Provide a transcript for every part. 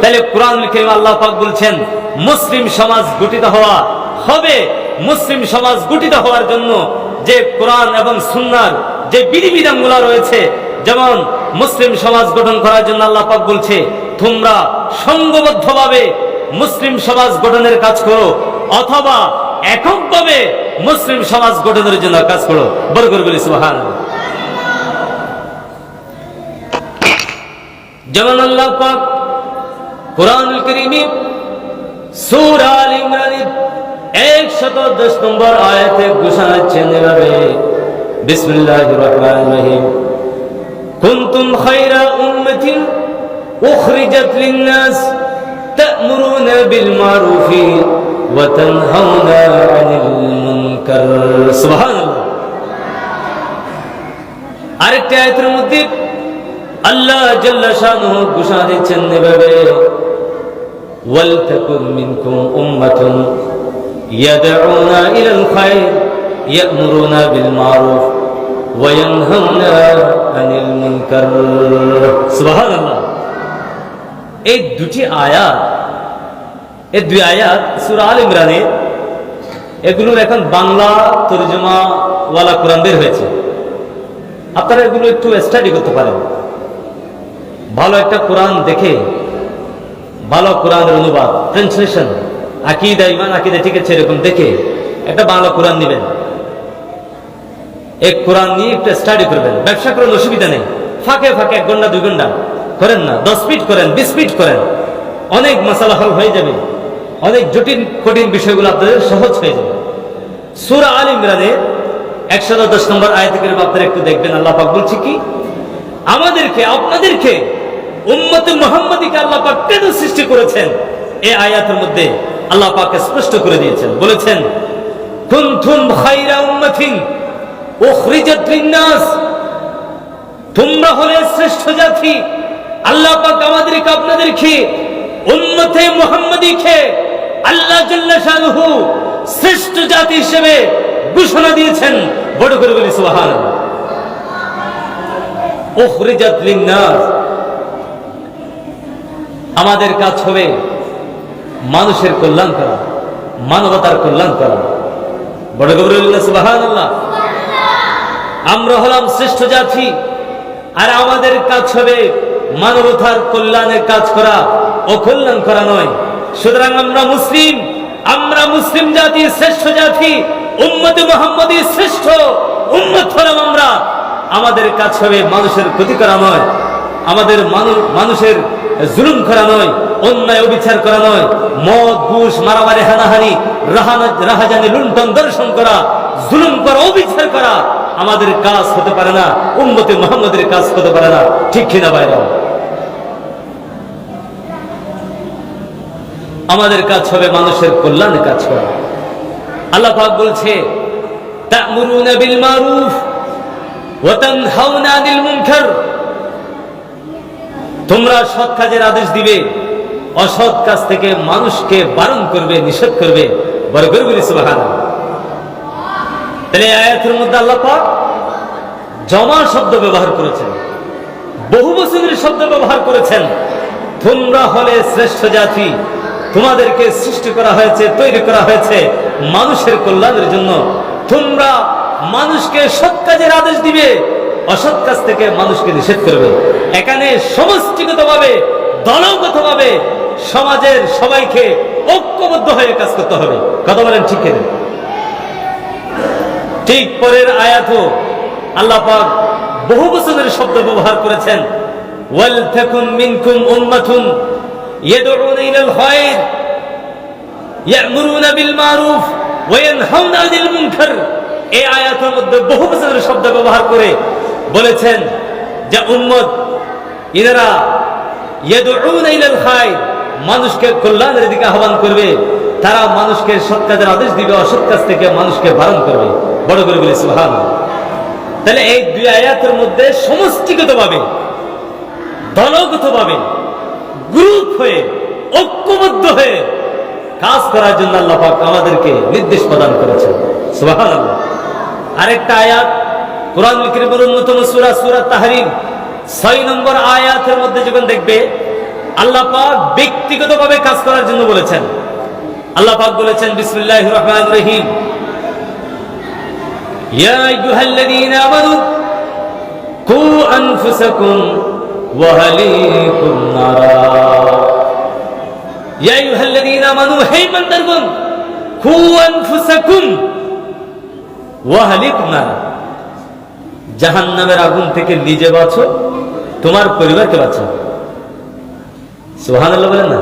তাহলে কোরআন আল্লাহ পাক বলছেন, মুসলিম সমাজ গঠিত হওয়া হবে। মুসলিম সমাজ গঠিত হওয়ার জন্য যে কোরআন এবং সুন্নার যে বিধিবিধানগুলো রয়েছে, যেমন মুসলিম সমাজ গঠন করার জন্য আল্লাহ পাক বলছে, তোমরা সংঘবদ্ধভাবে মুসলিম সমাজ গঠনের কাজ করো, অথবা এককভাবে মুসলিম সমাজ গঠনের জন্য কাজ করো। বরগর বলি সুহান যেমন আল্লাহ পাক কোরআন করিমি সূরা আল ইমরানের 110 নম্বর আয়াতে ঘোষণা দিচ্ছেন এভাবে বিসমিল্লাহির রহমানির রহিম কুনতুম খায়রা উম্মাতিন উখরিজাত লিন-নাস তা'মুরুনা বিল মারুফি ওয়া তানহাউনা আনিল মুনকার সুবহানাল্লাহ আরেকটা আয়াতের মধ্যে আল্লাহ জাল্লা শানুহু ঘোষণা দিচ্ছেন এভাবে মিনকুম উম্মাতুন ইয়াদউনা ইলাল খায়র ইয়া'মুরুনা বিল মারুফ, ওয়া ইয়ানহাউনা আনিল মুনকার। সুবহানাল্লাহ। এই দুটি আয়াত, এই দুই আয়াত সূরা আল ইমরানে, এগুলোর এখন বাংলা তরজমা ওয়ালা কোরআন বের হয়েছে। আপনারা এগুলো একটু স্টাডি করতে পারেন। ভালো একটা কোরআন দেখে ভালো কোরআনের অনুবাদ ট্রান্সলেশন আকিদা, ইমান, আকিদা ঠিক আছে, এরকম দেখে একটা বাংলা কোরআন নেবেন। এক কোরআন নিয়ে একটু স্টাডি করবেন। ব্যবসা করার অসুবিধা নেই। ফাঁকে ফাঁকে এক ঘণ্টা, দুই ঘণ্টা করেন না। দশ ফিট করেন, বিশ ফিট করেন। অনেক মশালা হল হয়ে যাবে। অনেক জটিল, কঠিন বিষয়গুলো আপনাদের সহজ হয়ে যাবে। সুরা আল ইমরানের একশো দশ নম্বর আয়াত করে আপনারা একটু দেখবেন, আল্লাহ পাক বলছে কি? আমাদেরকে, আপনাদেরকে উম্মত মোহাম্মদীকে আল্লাহ পাক কেন সৃষ্টি করেছেন? এই আয়াতের মধ্যে আল্লাহ স্পষ্ট করে দিয়েছেন, বলেছেন, কুনতুম খায়রা উম্মাতিন উখরিজাত লিন-নাস। তোমরা হলে শ্রেষ্ঠ জাতি। আল্লাহ পাক আমাদেরকে উম্মতে আল্লাহ জাল্লা শ্রেষ্ঠ জাতি হিসেবে ঘোষণা দিয়েছেন। বড় করে বলি, সুবহানাল্লাহ। উখরিজাত লিন-নাস। আমাদের কাজ হবে মানুষের কল্যাণ করা, মানবতার কল্যাণ করা। বড় গৌরব সুবহানাল্লাহ। আমরা হলাম শ্রেষ্ঠ জাতি, আর আমাদের কাজ হবে মানবতার কল্যাণের কাজ করা অকল্যাণ করা নয়। সুতরাং আমরা মুসলিম আমরা মুসলিম জাতি শ্রেষ্ঠ জাতি, উম্মত মোহাম্মদী শ্রেষ্ঠ, উম্মত হলাম আমরা। আমাদের কাজ হবে মানুষের ক্ষতি করা নয়। আমাদের মানুষের জুলুম করা নয়, অন্যায় অবিচার করা নয়, মদ, ঘুষ, মারামারি, হানাহানি রাহাজানি, লুণ্ঠন, দর্শন করা, জুলুম করা, অবিচার করা আমাদের কাজ হতে পারে না, উম্মতে মোহাম্মদের কাজ হতে পারে না, ঠিক কিনা বাইরে আমাদের কাজ হবে মানুষের কল্যাণে কাজ করা। আল্লাহ বলছে, তা'মুরুনা বিল মারুফ ওয়া তানহাউনা আনিল মুনকার। তোমরা সৎ কাজের আদেশ দিবে, অসৎ কাজ থেকে মানুষকে বারণ করবে, নিষেধ করবে। আয়াতের মধ্যে জমা শব্দ ব্যবহার করেছেন। বহু বছরের শব্দ ব্যবহার করেছেন। তোমরা হলে শ্রেষ্ঠ জাতি। তোমাদেরকে সৃষ্টি করা হয়েছে, তৈরি করা হয়েছে মানুষের কল্যাণের জন্য। তোমরা মানুষকে সৎ কাজের আদেশ দিবে, অসৎ কাজ থেকে মানুষকে নিষেধ করবে। এখানে সমষ্টিগতভাবে, দলগতভাবে সমাজের সবাইকে ঐক্যবদ্ধ হয়ে কাজ করতে হবে। কথা বলেন ঠিক? ঠিক পরের আয়াত আল্লাহ বহু বছরের শব্দ ব্যবহার করেছেন। বহু বছরের শব্দ ব্যবহার করে বলেছেন যে উম্মত ইলাল মানুষকে কল্যাণের দিকে আহ্বান করবে। তারা মানুষকে আদেশ দিবে, অসৎ কাজ থেকে মানুষকে বারণ করবে। বড় করে বলে সুহান তাহলে এই দুই আয়াতের মধ্যে গ্রুপ হয়ে, ঐক্যবদ্ধ হয়ে কাজ করার জন্য আল্লাহ আমাদেরকে নির্দেশ প্রদান সুবহান আরেকটা আয়াত, কোরআন কারীমের অন্যতম সূরা সূরা তাহরিম। ছয় নম্বর আয়াতের মধ্যে যখন দেখবে, আল্লাহ পাক ব্যক্তিগতভাবে কাজ করার জন্য বলেছেন। আল্লাহ পাক বলেছেন, বিসমিল্লাহির রহমানির রহিম। আহলিকুম নারা। জাহান্নামের আগুন থেকে নিজে বাঁচো তোমার পরিবারকে বাঁচো সুবহানাল্লাহ বলেন না?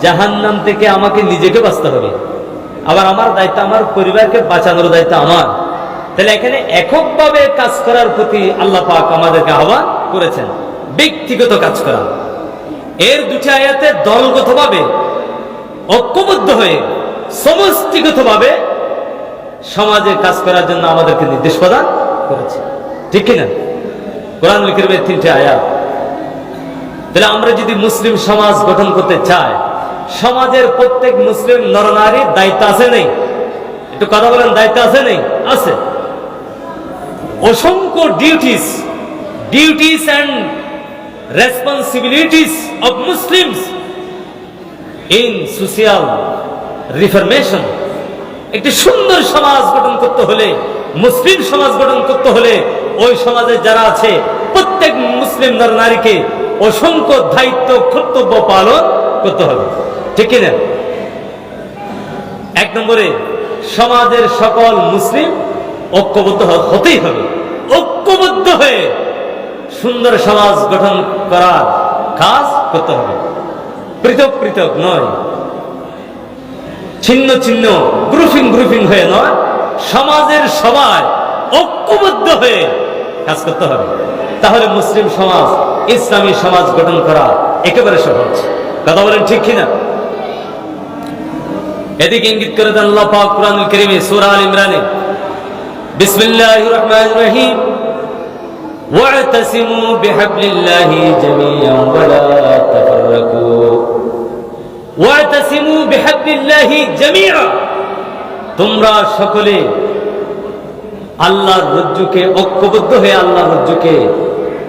জাহান্নাম থেকে আমাকে নিজেকে বাঁচতে হবে। আবার আমার দায়িত্ব আমার পরিবারকে বাঁচানোর দায়িত্ব আমার। তাহলে এখানে এককভাবে কাজ করার প্রতি আল্লাহ পাক আমাদেরকে আহ্বান করেছেন। ব্যক্তিগত কাজ করা। এর দুটি আয়াতে দলগতভাবে, ঐক্যবদ্ধ হয়ে, সমষ্টিগতভাবে সমাজে কাজ করার জন্য আমাদেরকে নির্দেশ প্রদান করেছে। ঠিক কিনা? কোরআন লিখির তিনটে আয়াত। তাহলে আমরা যদি মুসলিম সমাজ গঠন করতে চাই, সমাজের প্রত্যেক মুসলিম নরনারীর দায়িত্ব আছে নেই? একটু কথা বলেন, দায়িত্ব আছে নেই? আছে। অসংখ্য duties duties and responsibilities of Muslims in social reformation একটি সুন্দর সমাজ গঠন করতে হলে, মুসলিম সমাজ গঠন করতে হলে ওই সমাজে যারা আছে, প্রত্যেক মুসলিম নর নারীকে অসংখ্য দায়িত্ব, কর্তব্য পালন করতে হবে। ঠিক কিনা? এক নম্বরে, সমাজের সকল মুসলিম ঐক্যবদ্ধ হতেই হবে। ঐক্যবদ্ধ হয়ে সুন্দর সমাজ গঠন করার কাজ করতে হবে। পৃথক পৃথক নয়। ছিন্ন ছিন্ন গ্রুপিং গ্রুপিং হয়ে নয়। সমাজের সবাই ঐক্যবদ্ধ হয়ে কাজ করতে হবে তাহলে মুসলিম সমাজ ইসলামী সমাজ গঠন করা একেবারে সহজ কথা বলেন ঠিক কিনা এদিকে ইঙ্গিত করে দেন আল্লাহ পাক কুরআনুল কারীমে সূরা আল ইমরানে বিসমিল্লাহির রহমানির রহিম واعتصموا بحبل الله جميعا ولا تفرقوا واعتصموا بحبل الله جميعا তোমরা সকলে আল্লাহর রজ্জুকে ঐক্যবদ্ধ হয়ে আল্লাহর রজ্জুকে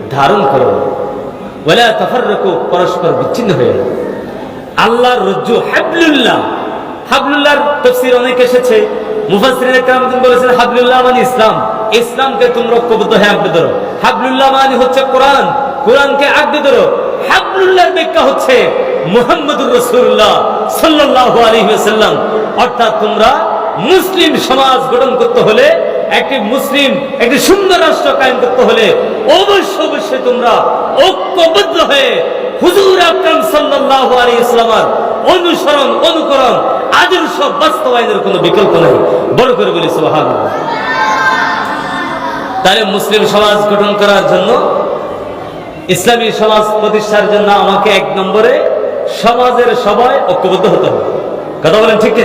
ধারণ করো। ওয়ালা তাফাররাকু, পরস্পর বিচ্ছিন্ন হয়ে। আল্লাহর রজ্জু হাবলুল্লাহ। হাবলুল্লাহর তফসির অনেক এসেছে। বলেছেন, হাবলুল্লাহ মানে ইসলাম। ইসলামকে তোমরা ঐক্যবদ্ধ হয়ে আঁকড়ে ধরো। হাবলুল্লাহ মানে হচ্ছে কোরআন। কোরআনকে আঁকড়ে ধরো। হাবলুল্লাহর ব্যাখ্যা হচ্ছে মুহাম্মদুর রাসূলুল্লাহ সাল্লাল্লাহু আলাইহি অর্থাৎ তোমরা মুসলিম সমাজ গঠন করতে হলে একটি মুসলিম, একটি সুন্দর রাষ্ট্র কায়েম করতে হলে অবশ্যই অবশ্যই তোমরা ঐক্যবদ্ধ হয়ে হুজুর আকরাম সাল্লাল্লাহু আলাইহি ইসলামার অনুসরণ, অনুকরণ, আদর্শ বাস্তবায়নের কোনো বিকল্প নাই। বড় করে বলি, সুবহানাল্লাহ। তাহলে মুসলিম সমাজ গঠন করার জন্য, ইসলামী সমাজ প্রতিষ্ঠার জন্য আমাকে এক নম্বরে সমাজের সবাই ঐক্যবদ্ধ হতে হবে। কথা বলেন ঠিক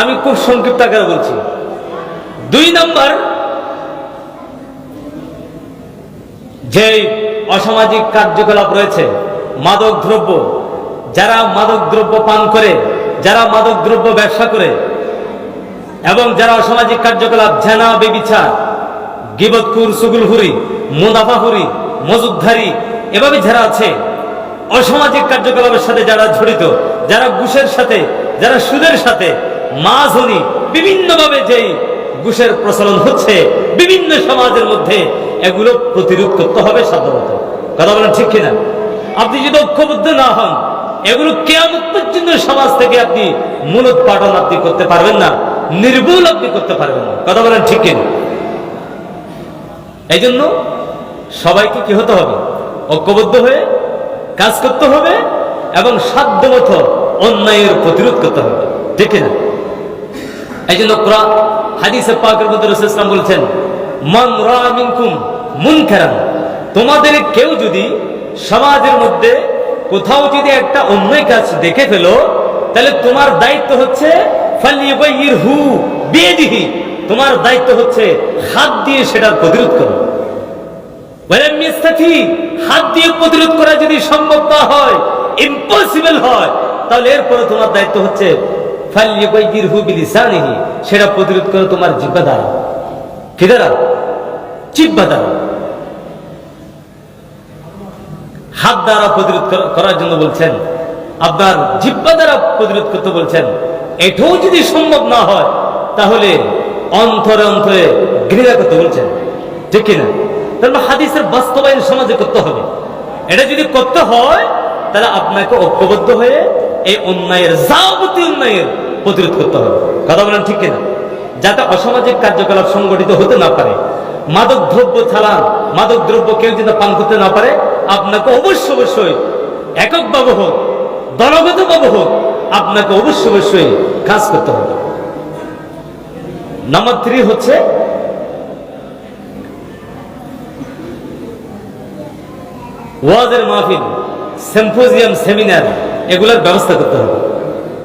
আমি খুব সংক্ষিপ্ত আকারে বলছি। দুই নম্বর যে অসামাজিক কার্যকলাপ রয়েছে, মাদক দ্রব্য, যারা মাদক দ্রব্য পান করে, যারা মাদক দ্রব্য ব্যবসা করে, এবং যারা অসামাজিক কার্যকলাপ, জেনা বেবিচার গিবতকুর সুগুলহুরি মুদাফাহুরি মজুদ্ধারি, এভাবে যারা আছে, অসামাজিক কার্যকলাপের সাথে যারা জড়িত, যারা ঘুষের সাথে, যারা সুদের সাথে মাঝনি বিভিন্নভাবে যেই ঘুষের প্রচলন হচ্ছে বিভিন্ন সমাজের মধ্যে, এগুলো প্রতিরোধ করতে হবে সাধারণত। কথা বলেন ঠিক কিনা? আপনি যদি ঐক্যবদ্ধ না হন, এগুলো কেয়ামত পর্যন্ত সমাজ থেকে আপনি মূলত পাঠন আপনি করতে পারবেন না, নির্ভুল আপনি করতে পারবেন না। কথা বলেন ঠিক কিনা? এই জন্য সবাইকে কি হতে হবে? ঐক্যবদ্ধ হয়ে কাজ করতে হবে এবং সাধ্যমতো অন্যায়ের প্রতিরোধ করতে হবে। ঠিক না এই জন্য কোরআন হাদিসে পাকের মধ্যে রাসূল ইসলাম বলছেন, মান রাআ মিনকুম মুনকারান। তোমাদের কেউ যদি সমাজের মধ্যে কোথাও যদি একটা অন্যায় কাজ দেখে ফেলো, তাহলে তোমার দায়িত্ব হচ্ছে ফালিয়াবাইরহু বিয়াদিহি। তোমার দায়িত্ব হচ্ছে হাত দিয়ে সেটার প্রতিরোধ করো। হাত দিয়ে প্রতিরোধ করা যদি সম্ভব না হয় ইম্পসিবল হয়, তাহলে এরপরে তোমার দায়িত্ব হচ্ছে সেটা প্রতিরোধ করো তোমার জিহ্বা দ্বারা। দ্বারা? দ্বারা। হাত দ্বারা প্রতিরোধ করার জন্য বলছেন আপনার জিব্বা দ্বারা প্রতিরোধ করতে বলছেন, এটাও যদি সম্ভব না হয়, তাহলে অন্তরে অন্তরে ঘৃণা করতে বলছেন। ঠিক কিনা? তাহলে হাদিসের বাস্তবায়ন সমাজে করতে হবে। এটা যদি করতে হয়, তাহলে আপনাকে ঐক্যবদ্ধ হয়ে এই অন্যায়ের, যাবতীয় অন্যায়ের প্রতিরোধ করতে হবে। কথা বলেন ঠিক কিনা? যাতে অসামাজিক কার্যকলাপ সংগঠিত হতে না পারে। মাদক দ্রব্য ছাড়া, মাদক দ্রব্য কেউ যদি পান করতে না পারে, আপনাকে অবশ্যই অবশ্যই এককভাবে হোক, দলগতভাবে হোক, আপনাকে অবশ্যই অবশ্যই কাজ করতে হবে। নাম্বার থ্রি হচ্ছে, ওয়াজের মাহফিল। সেম্পোজিয়াম সেমিনার এগুলোর ব্যবস্থা করতে হবে।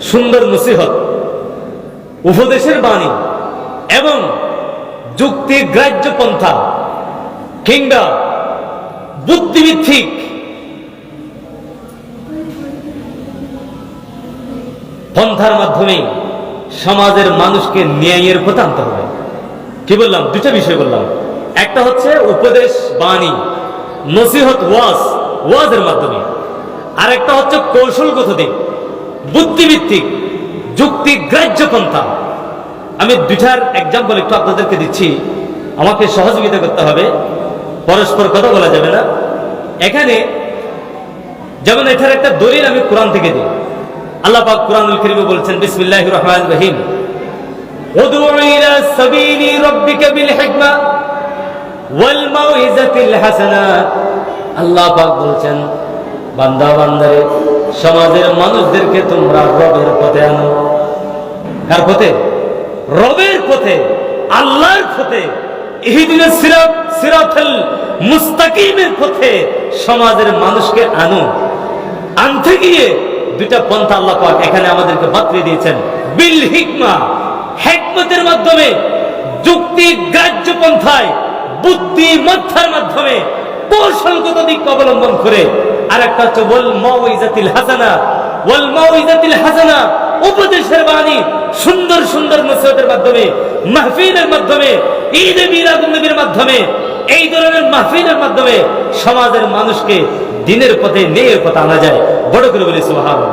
সুন্দর নসিহত, উপদেশের বাণী এবং যুক্তি গ্রাহ্য পন্থা কিংবা বুদ্ধিভিত্তিক পন্থার মাধ্যমে সমাজের মানুষকে ন্যায়ের পথে আনতে হবে। কি বললাম? দুটা বিষয় বললাম। একটা হচ্ছে উপদেশ, বাণী, নসিহত, ওয়াজ। ওয়াজের মাধ্যমে। আর একটা হচ্ছে কৌশলগত দিক, বুদ্ধিভিত্তিক, যুক্তি গ্রাহ্য পন্থা। আমি দুটার এক্সাম্পল একটু আপনাদেরকে দিচ্ছি। আমাকে সহযোগিতা করতে হবে, পরস্পর কথা বলা যাবে না। এখানে যেমন এটার একটা দলিল আমি কোরআন থেকে দিই। আল্লাহ পাক কোরআনুল কারীমে বলছেন, বিসমিল্লাহির রহমানির রহিম। রাব্বিকা বিল হিকমা ওয়াল মাউইজাতিল হাসানা আল্লাহ পাক বলছেন, বান্দা বান্দারে, সমাজের মানুষদেরকে তোমরা রবের পথে আনো। কার পথে? রবের পথে, আল্লাহর পথে ইহদিনাস সিরাত, সিরাতাল মুস্তাকিমের পথে সমাজের মানুষকে আনো। আনতে গিয়ে দুইটা পন্থা আল্লাহ পাক এখানে আমাদেরকে বাতলে দিয়েছেন। বিল হিকমা, হেকমতের মাধ্যমে, যুক্তি গ্রাহ্য পন্থায় বুদ্ধিমত্তার মাধ্যমে কৌশলগত দিক অবলম্বন করে আর একটা হচ্ছে, ওয়াল মাউইজাতিল হাসানা ওয়াল মাউইজাতিল হাসানা উপদেশের বাণী সুন্দর সুন্দর নসিহতের মাধ্যমে, মাহফিলের মাধ্যমে, ঈদে মিলাদুন নবীর মাধ্যমে, এই ধরনের মাহফিলের মাধ্যমে সমাজের মানুষকে দিনের পথে নেয়ের পথে আনা যায়। বড় করে বলি, সুবহানাল্লাহ।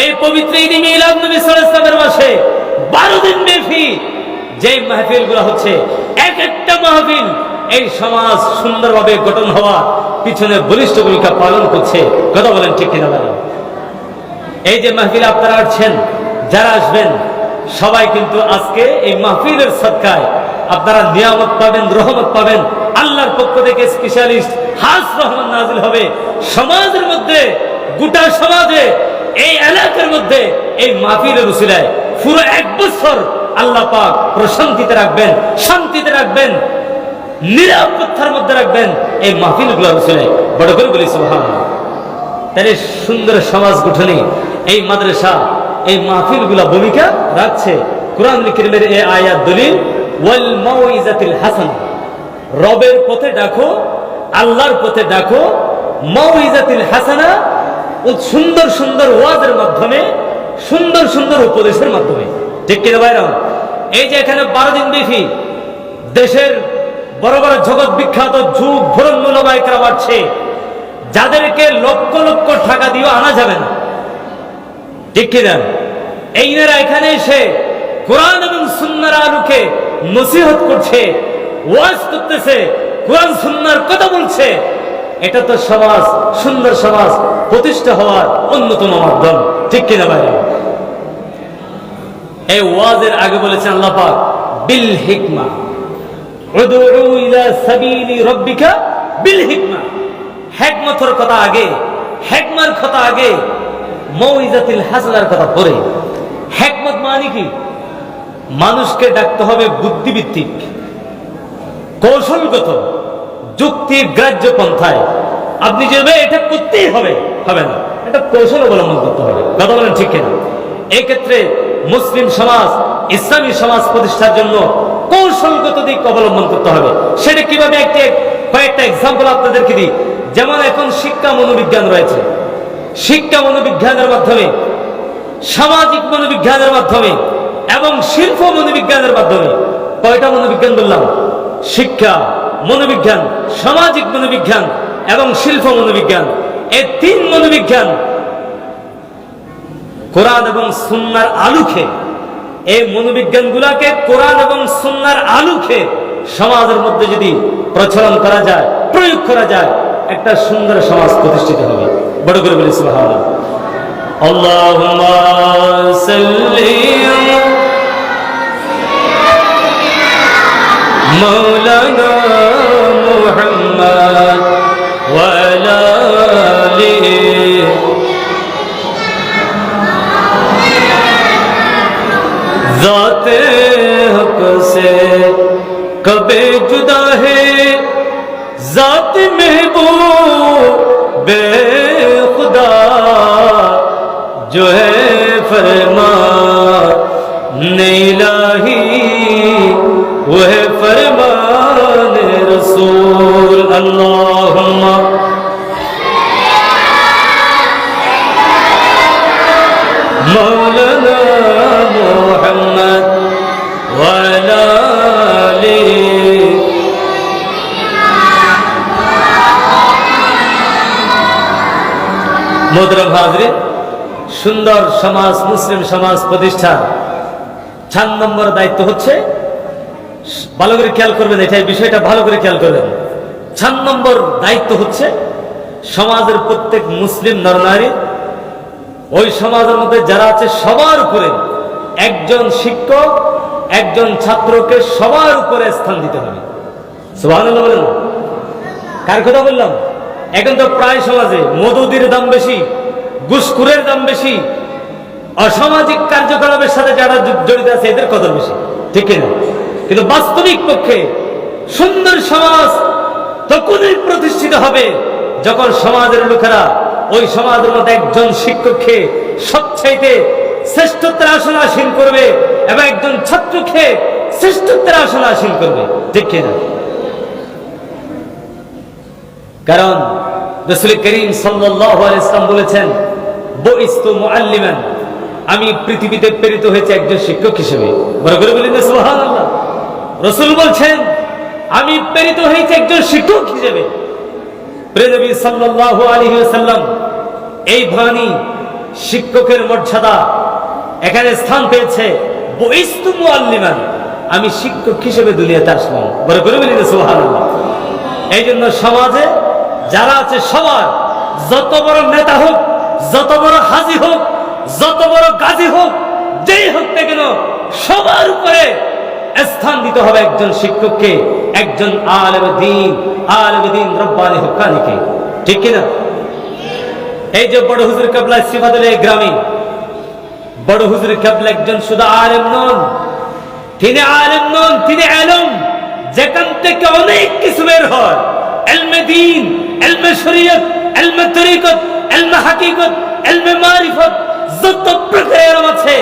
এই পবিত্র ঈদ মিলাদ নবী সাল্লাল্লাহু আলাইহি মাসে 12 দিন ব্যাপী যে মাহফিলগুলো হচ্ছে, এক একটা মাহফিল এই সমাজ সুন্দরভাবে গঠন হওয়া পিছনে বলিষ্ঠ ভূমিকা পালন করছে। কথা বলেন ঠিক কিনা বলেন এই যে মাহফিলে আপনারা আসছেন, যারা আসবেন, সবাই কিন্তু আজকে এই মাহফিলের সৎকায় আপনারা নিয়ামত পাবেন, রহমত পাবেন। আল্লাহর পক্ষ থেকে স্পেশালিস্ট হাস রহমান নাজিল হবে। সমাজের মধ্যে, গোটা সমাজে, এই এলাকার মধ্যে এই মাহফিলের উসিলায় পুরো এক বছর আল্লাহ পাক প্রশান্তিতে রাখবেন, শান্তিতে রাখবেন। নিরাপত্তার মধ্যে রাখবেন এই মাহফিলগুলোর উসিলায় বড় করে বলি, সুবহানাল্লাহ। তাহলে সুন্দর সমাজ গঠনে এই মাদ্রাসা, এই মাহফিলগুলা ভূমিকা রাখছে কোরআন করিমের এই আয়াত দলিল, ওয়াল মাউইজাতিল হাসান। রবের পথে ডাকো, আল্লাহর পথে ডাকো, মাউইজাতিল হাসানা ও সুন্দর সুন্দর ওয়াজের মাধ্যমে, সুন্দর সুন্দর উপদেশের মাধ্যমে। ঠিক কিনা ভাইরা? এই যে এখানে বারো দিন ব্যাপী দেশের বড় বড় জগৎ বিখ্যাত যুগ ভরণ্য নবায়করা বাড়ছে যাদেরকে লক্ষ লক্ষ টাকা দিয়েও আনা যাবে না। ঠিক কিনা এইনারা এখানে এসে কোরআন এবং সুন্নার আলোকে নসিহত করছে, ওয়াজ করতেছে, কোরআন সুন্নার কথা বলছে। এটা তো সমাজ, সুন্দর সমাজ, প্রতিষ্ঠা হওয়ার অন্যতম মাধ্যম। ঠিক কিনা ভাই? এই ওয়াজের আগে বলেছেন আল্লাহ বিল হিকমা। মানে মানুষকে ডাকতে হবে বুদ্ধিভিত্তিক কৌশলগত যুক্তি গ্রাহ্য পন্থায়। আপনি যে এটা করতেই হবে হবে না। এটা কৌশল অবলম্বন করতে হবে। কথা বলেন ঠিক কিনা? এই ক্ষেত্রে মুসলিম সমাজ, ইসলামী সমাজ প্রতিষ্ঠার জন্য কৌশলগত দিক অবলম্বন করতে হবে। সেটা কীভাবে একটি কয়েকটা এক্সাম্পল আপনাদেরকে দিই। যেমন এখন শিক্ষা মনোবিজ্ঞান রয়েছে। শিক্ষা মনোবিজ্ঞানের মাধ্যমে, সামাজিক মনোবিজ্ঞানের মাধ্যমে এবং শিল্প মনোবিজ্ঞানের মাধ্যমে, কয়টা মনোবিজ্ঞান বললাম? শিক্ষা মনোবিজ্ঞান, সামাজিক মনোবিজ্ঞান এবং শিল্প মনোবিজ্ঞান। এই তিন মনোবিজ্ঞান কোরআন এবং সুন্নার আলুখে এই মনোবিজ্ঞান গুলাকে কোরআন এবং সুন্নার আলোকে সমাজের মধ্যে যদি প্রচলন করা যায়, প্রয়োগ করা যায়, একটা সুন্দর সমাজ প্রতিষ্ঠিত হবে। বড় করে বলি ভালো আল্লাহুম্মা সাল্লি মোদরম হাজরিন সুন্দর সমাজ, মুসলিম সমাজ প্রতিষ্ঠা। চার নম্বর দায়িত্ব হচ্ছে, ভালো করে খেয়াল করবেন এটা এই বিষয়টা, ভালো করে খেয়াল করবেন। চার নম্বর দায়িত্ব হচ্ছে, সমাজের প্রত্যেক মুসলিম নরনারী, ওই সমাজের মধ্যে যারা আছে, সবার উপরে একজন শিক্ষক, একজন ছাত্রকে সবার উপরে স্থান দিতে হবে। সুবহানাল্লাহ বলেন কার কথা বললাম? এখন তো প্রায় সমাজে মধুদির দাম বেশি গুসকুরের দাম বেশি, অসামাজিক কার্যকলাপের সাথে যারা জড়িত আছে, এদের কদর বেশি, ঠিক কিনা? কিন্তু বাস্তবিক পক্ষে সুন্দর সমাজ তখনই প্রতিষ্ঠিত হবে যখন সমাজের লোকেরা ওই সমাজের মধ্যে একজন শিক্ষককে সবচাইতে শ্রেষ্ঠত্বের আসন আসীন করবে এবং একজন ছাত্রকে শ্রেষ্ঠত্বের আসন আসীন করবে, ঠিক কিনা? কারণ রসুল করিম ইসলাম বলেছেন আমি পৃথিবীতে প্রেরিত হয়েছে একজন শিক্ষক হিসেবে। বড় করে বলেন রসুল বলছেন, আমি প্রেরিত হয়েছে একজন শিক্ষক হিসেবে। প্রেনবী সাল্লাল্লাহু আলাইহি ওয়াসাল্লাম এই বাণী শিক্ষকের মর্যাদা এখানে স্থান পেয়েছে আমি শিক্ষক হিসেবে দুনিয়াতে আসলাম। বড় করে বলেন না, সুবহানাল্লাহ। এই জন্য সমাজে যারা আছে সবার, যত বড় নেতা হোক, যত বড় হাজি হোক, যত বড় গাজী হোক, যেই হোক না কেন, সবার উপরে স্থান দিতে হবে একজন শিক্ষককে, একজন আলেম দিন আলেম দিন রব্বানি হকানিকে। ঠিক কিনা? এই যে বড় হুজুর কাবলা সিফাতুল গ্রামে, বড় হুজুর কাবলা একজন শুধু আলেম নন, তিনি আলেম নন, তিনি আলম যেখান থেকে অনেক কিছু বের হয়। এলমে দিন, এলমে শরীয়ত, এলমে তরিকত, এলমে হাকিকত, এলমে মারিফত, যত প্রকার এলম আছে,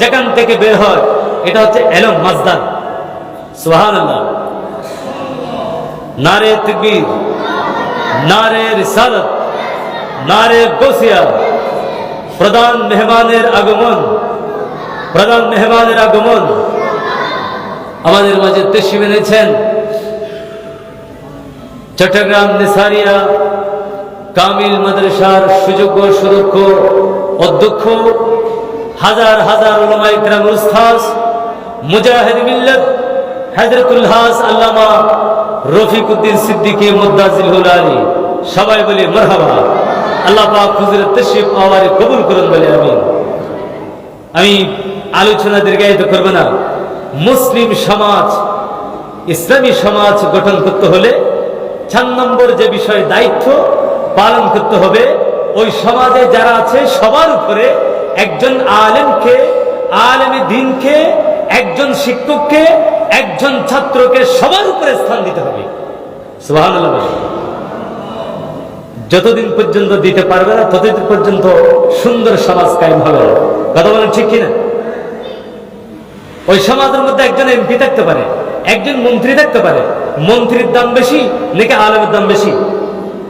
যেখান থেকে বের হয়, এটা হচ্ছে এলম মাজদার সুবহানাল্লাহ। নারে তকবীর, নারে রিসালত, নারে গোসিয়া প্রধান মেহমানের আগমন, প্রধান মেহমানের আগমন। আমাদের মাঝে তেশি মেনেছেন চট্টগ্রাম নেসারিয়া কামিল মাদ্রাসার সুযোগ্য সুদক্ষ, অধ্যক্ষ, হাজার হাজার ওলামাইকরাম উস্তাদ, মুজাহিদ মিল্লাত হযরতুল হাস আল্লামা রফিকউদ্দিন সিদ্দিকী মুদাজিল আলী। সবাই বলি মারহাবা। আল্লাহ পাক হুজুরের তশরিফ আওয়ারে কবুল করুন বলে আমি আমি আলোচনা দীর্ঘায়িত করব না। মুসলিম সমাজ, ইসলামী সমাজ গঠন করতে হলে চার নম্বর যে বিষয় দায়িত্ব পালন করতে হবে, ওই সমাজে যারা আছে, সবার উপরে একজন আলেমকে, আলেমী দিনকে, একজন শিক্ষককে, একজন ছাত্রকে সবার উপরে স্থান দিতে হবে। যতদিন পর্যন্ত দিতে পারবে না, ততদিন পর্যন্ত সুন্দর সমাজ কায়েম হবে কথা বলেন ঠিক কিনা? ওই সমাজের মধ্যে একজন এমপি থাকতে পারে, একজন মন্ত্রী থাকতে পারে মন্ত্রীর দাম বেশি, নাকি আলমের দাম বেশি?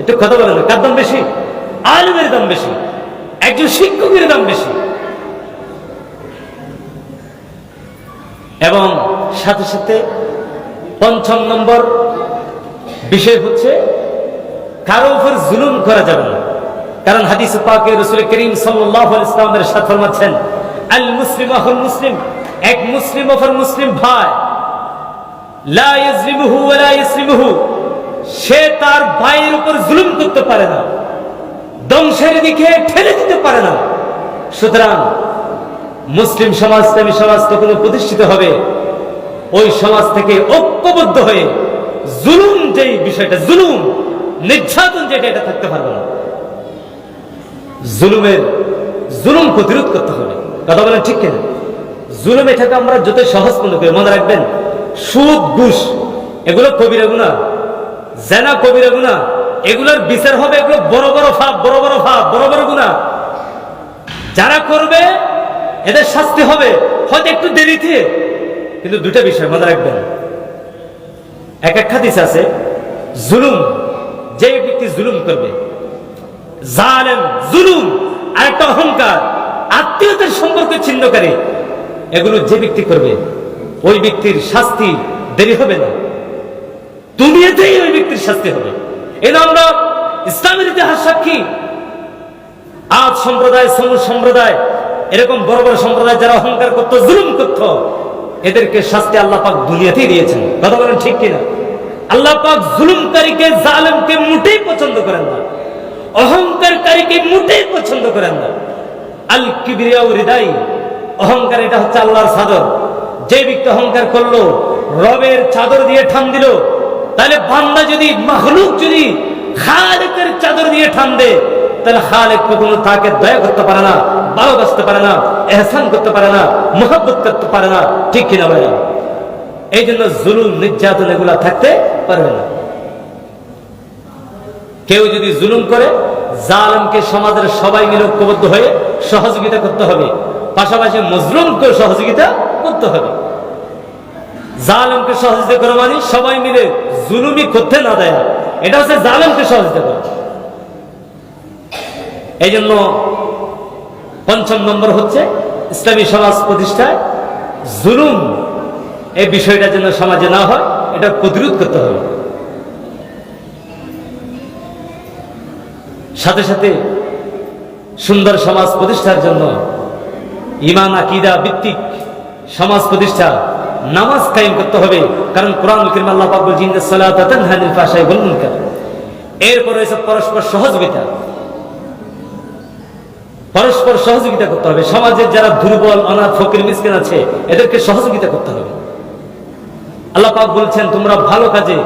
একটু কথা বলেন কার দাম বেশি? আলমের দাম বেশি, একজন শিক্ষকের দাম বেশি। এবং সাথে সাথে পঞ্চম নম্বর বিষয় হচ্ছে, কারও উপর জুলুম করা যাবে না। কারণ হাদিস পাকে রসুল করিম সাল্লাহ ইসলামের সাথে ফরমাচ্ছেন আল মুসলিম আহুল মুসলিম এক মুসলিম অফর মুসলিম ভাই। সে তার ভাইয়ের উপর জুলুম করতে পারে না। দিকে ঠেলে দিতে পারে না। সুতরাং মুসলিম সমাজ, ইসলামী সমাজ তখন প্রতিষ্ঠিত হবে। ওই সমাজ থেকে ঐক্যবদ্ধ হয়ে জুলুম যেই বিষয়টা, জুলুম, নির্যাতন যেটা, এটা থাকতে পারবে না। জুলুমের, জুলুম প্রতিরোধ করতে হবে। কথা বলেন ঠিক কিনা? জুলুম এটাকে আমরা যত সহজ মনে করি, মনে রাখবেন সুদ, ঘুষ, এগুলো কবিরা গুণা। জেনা কবিরা গুণা। এগুলোর বিচার হবে এগুলো বড় বড় ফাপ বড় বড় ফাপ বড় বড় গুণা। যারা করবে, এদের শাস্তি হবে। হয়তো একটু দেরিতে, কিন্তু দুটা বিষয় মনে রাখবেন। এক এক হাদিস আছে, জুলুম যে ব্যক্তি জুলুম করবে, জালেম, জুলুম আর একটা অহংকার আত্মীয়তার সম্পর্কে ছিন্নকারী, এগুলো যে ব্যক্তি করবে ওই ব্যক্তির শাস্তি দেরি হবে না। দুনিয়াতেই ওই ব্যক্তির শাস্তি হবে। এই আমরা ইসলামের ইতিহাস সাক্ষী। আজ সম্প্রদায় সমুদ সম্প্রদায়, এরকম বড় বড় সম্প্রদায় যারা অহংকার করতো, জুলুম করত, এদেরকে শাস্তি আল্লাহ পাক দুনিয়াতেই দিয়েছেন। কথা বলেন ঠিক কিনা? আল্লাহ পাক জুলুমকারীকে, জালেমকে মোটেই পছন্দ করেন না। অহংকারকারীকে মোটেই পছন্দ করেন না। আল কিবিরিয়া হৃদয় অহংকার এটা হচ্ছে আল্লাহর চাদর যে ব্যক্তি অহংকার করল, রবের চাদর দিয়ে ঠান দিল, তাহলে বান্দা যদি মাহলুক যদি খালেকের চাদর দিয়ে ঠান দেয় তাহলে খালেক কখনো তাকে দয়া করতে পারে না, ভালোবাসতে পারে না, এহসান করতে পারে না, মোহাব্বত করতে পারে না, ঠিক কিনা ভাই এই জন্য জুলুম, নির্যাতন এগুলা থাকতে পারবে না। কেউ যদি জুলুম করে, জালেমকে সমাজের সবাই মিলে ঐক্যবদ্ধ হয়ে সহযোগিতা করতে হবে, পাশাপাশি মজলুমকে সহযোগিতা করতে হবে। জালেমকে সহযোগিতা করা মানে সবাই মিলে জুলুমি করতে না দেয়। এটা হচ্ছে জালেমকে সহযোগিতা করা। এই জন্য পঞ্চম নম্বর হচ্ছে ইসলামী সমাজ প্রতিষ্ঠায় জুলুম। এই বিষয়টা যেন সমাজে না হয়, এটা প্রতিরোধ করতে হবে। সাথে সাথে সুন্দর সমাজ প্রতিষ্ঠার জন্য ইমান, আকিদা ভিত্তিক সমাজ প্রতিষ্ঠা নামাজ কায়েম করতে হবে। কারণ কোরআন করিম আল্লাহ বলছেন ওয়াল মুনকার। এরপর পরস্পর সহযোগিতা। পরস্পর সহযোগিতা করতে হবে। সমাজের যারা দুর্বল, অনাথ, ফকির, মিসকিন আছে, এদেরকে সহযোগিতা করতে হবে। আল্লাহ পাক বলছেন, তোমরা ভালো কাজে,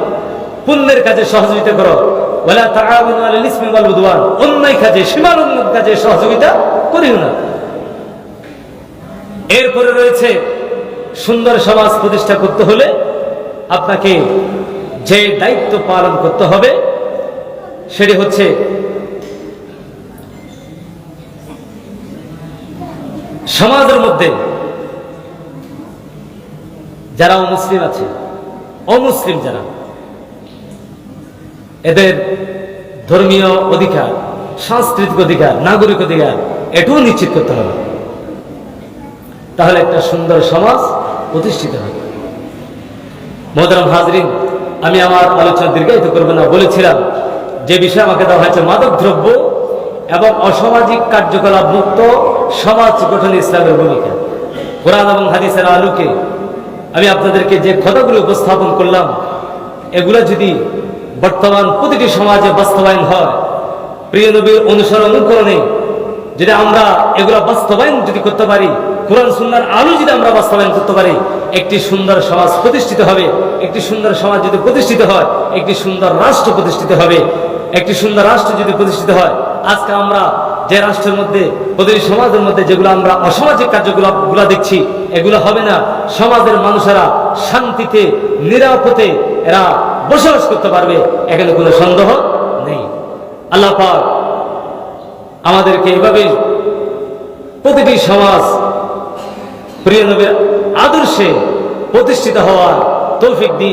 পুণ্যের কাজে সহযোগিতা করো। ওয়ালা তাআওয়ানু আলাল ইসমি ওয়াল উদওয়ান। অন্যায় কাজে, সীমালঙ্ঘন কাজে সহযোগিতা করিও না। এরপরে রয়েছে সুন্দর সমাজ প্রতিষ্ঠা করতে হলে আপনাকে যে দায়িত্ব পালন করতে হবে, সেটি হচ্ছে সমাজের মধ্যে যারা অমুসলিম আছে, অমুসলিম যারা, এদের ধর্মীয় অধিকার, সাংস্কৃতিক অধিকার, নাগরিক অধিকার এটাও নিশ্চিত করতে হবে। তাহলে একটা সুন্দর সমাজ প্রতিষ্ঠিত হবে মোহতারাম হাজরিন, আমি আমার আলোচনা দীর্ঘায়িত করব না, বলেছিলাম যে বিষয় আমাকে দেওয়া হয়েছে মাদক দ্রব্য এবং অসামাজিক কার্যকলাপ মুক্ত সমাজ গঠনে ইসলামের ভূমিকা। কোরআন এবং হাদিসের আলোকে আমি আপনাদেরকে যে কথাগুলো উপস্থাপন করলাম, এগুলো যদি বর্তমান প্রতিটি সমাজে বাস্তবায়ন হয়, প্রিয় নবীর অনুসরণ অনুকরণে যদি আমরা এগুলো বাস্তবায়ন যদি করতে পারি কোরআন সুন্দর আলো যদি আমরা বাস্তবায়ন করতে পারি, একটি সুন্দর সমাজ প্রতিষ্ঠিত হবে, একটি সুন্দর সমাজ যদি প্রতিষ্ঠিত হয়, একটি সুন্দর রাষ্ট্র প্রতিষ্ঠিত হবে, একটি সুন্দর রাষ্ট্র যদি প্রতিষ্ঠিত হয়, আজকে আমরা যে রাষ্ট্রের মধ্যে, প্রতিটি সমাজের মধ্যে যেগুলো আমরা অসামাজিক কার্যকলাপগুলা দেখছি, এগুলো হবে না সমাজের মানুষেরা শান্তিতে, নিরাপদে এরা বসবাস করতে পারবে, এখানে কোনো সন্দেহ নেই। আল্লাহ পাক আমাদেরকে এভাবে প্রতিটি সমাজ প্রিয় নবীর আদর্শে প্রতিষ্ঠিত হওয়ার তৌফিক দিয়ে